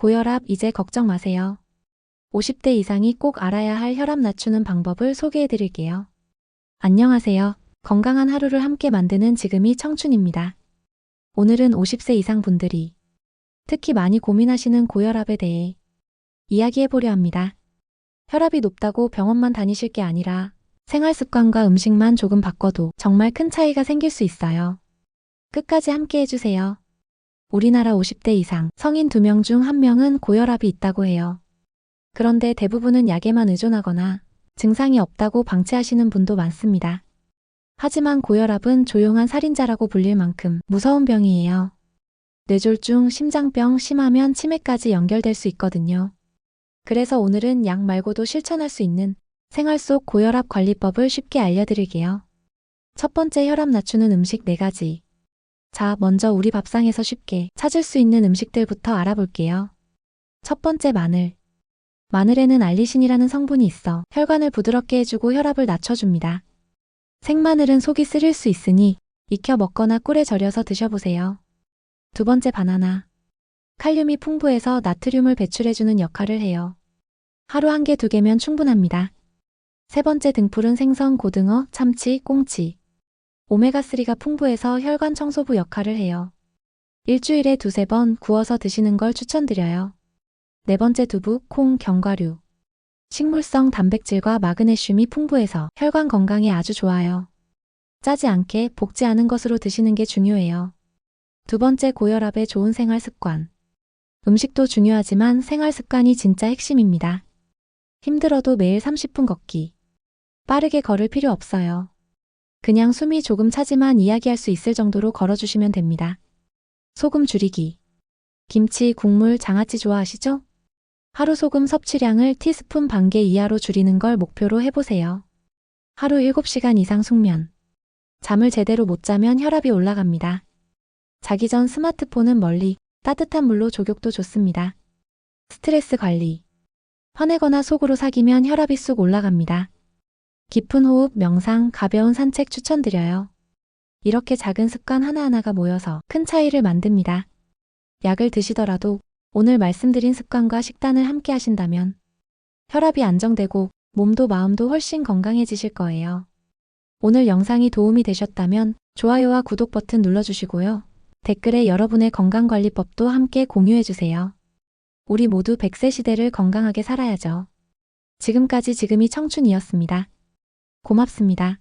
고혈압 이제 걱정 마세요. 50대 이상이 꼭 알아야 할 혈압 낮추는 방법을 소개해 드릴게요. 안녕하세요. 건강한 하루를 함께 만드는 지금이 청춘입니다. 오늘은 50세 이상 분들이 특히 많이 고민하시는 고혈압에 대해 이야기해 보려 합니다. 혈압이 높다고 병원만 다니실 게 아니라 생활 습관과 음식만 조금 바꿔도 정말 큰 차이가 생길 수 있어요. 끝까지 함께 해주세요. 우리나라 50대 이상 성인 2명 중 1명은 고혈압이 있다고 해요. 그런데 대부분은 약에만 의존하거나 증상이 없다고 방치하시는 분도 많습니다. 하지만 고혈압은 조용한 살인자라고 불릴 만큼 무서운 병이에요. 뇌졸중, 심장병, 심하면 치매까지 연결될 수 있거든요. 그래서 오늘은 약 말고도 실천할 수 있는 생활 속 고혈압 관리법을 쉽게 알려드릴게요. 첫 번째 혈압 낮추는 음식 4가지. 자, 먼저 우리 밥상에서 쉽게 찾을 수 있는 음식들부터 알아볼게요. 첫 번째 마늘. 마늘에는 알리신이라는 성분이 있어 혈관을 부드럽게 해주고 혈압을 낮춰줍니다. 생마늘은 속이 쓰릴 수 있으니 익혀 먹거나 꿀에 절여서 드셔보세요. 두 번째 바나나. 칼륨이 풍부해서 나트륨을 배출해주는 역할을 해요. 하루 한 개, 두 개면 충분합니다. 세 번째 등푸른 생선, 고등어, 참치, 꽁치. 오메가3가 풍부해서 혈관 청소부 역할을 해요. 일주일에 두세 번 구워서 드시는 걸 추천드려요. 네 번째 두부, 콩, 견과류. 식물성 단백질과 마그네슘이 풍부해서 혈관 건강에 아주 좋아요. 짜지 않게 볶지 않은 것으로 드시는 게 중요해요. 두 번째 고혈압에 좋은 생활 습관. 음식도 중요하지만 생활 습관이 진짜 핵심입니다. 힘들어도 매일 30분 걷기. 빠르게 걸을 필요 없어요. 그냥 숨이 조금 차지만 이야기할 수 있을 정도로 걸어주시면 됩니다. 소금 줄이기. 김치, 국물, 장아찌 좋아하시죠? 하루 소금 섭취량을 티스푼 반개 이하로 줄이는 걸 목표로 해보세요. 하루 7시간 이상 숙면. 잠을 제대로 못 자면 혈압이 올라갑니다. 자기 전 스마트폰은 멀리 따뜻한 물로 조격도 좋습니다. 스트레스 관리. 화내거나 속으로 사기면 혈압이 쑥 올라갑니다. 깊은 호흡, 명상, 가벼운 산책 추천드려요. 이렇게 작은 습관 하나하나가 모여서 큰 차이를 만듭니다. 약을 드시더라도 오늘 말씀드린 습관과 식단을 함께 하신다면 혈압이 안정되고 몸도 마음도 훨씬 건강해지실 거예요. 오늘 영상이 도움이 되셨다면 좋아요와 구독 버튼 눌러주시고요. 댓글에 여러분의 건강관리법도 함께 공유해주세요. 우리 모두 100세 시대를 건강하게 살아야죠. 지금까지 지금이 청춘이었습니다. 고맙습니다.